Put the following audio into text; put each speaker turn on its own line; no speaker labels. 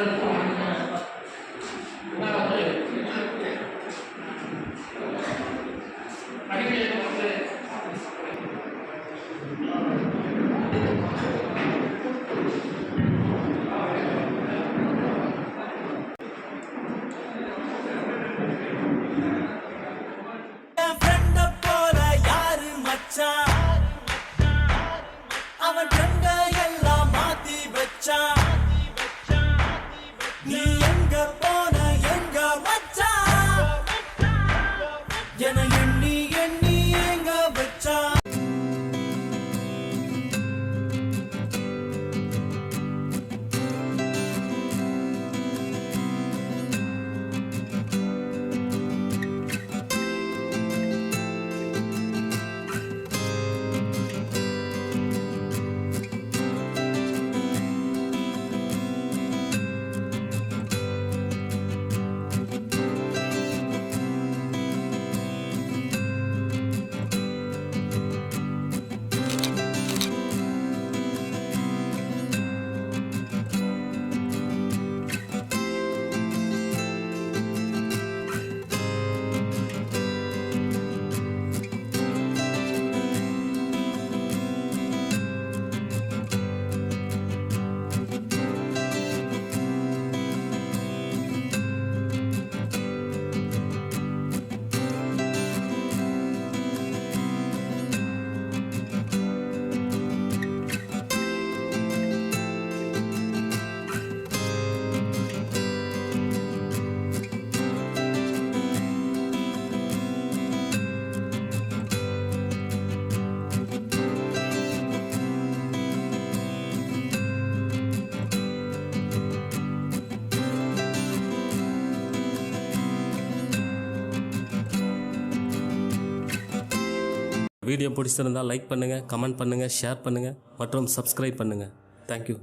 என்
video பிடிச்சிருந்தால் like பண்ணுங்கள் comment பண்ணுங்கள் ஷேர் பண்ணுங்கள் மற்றும் சப்ஸ்கிரைப் பண்ணுங்கள் தேங்க்யூ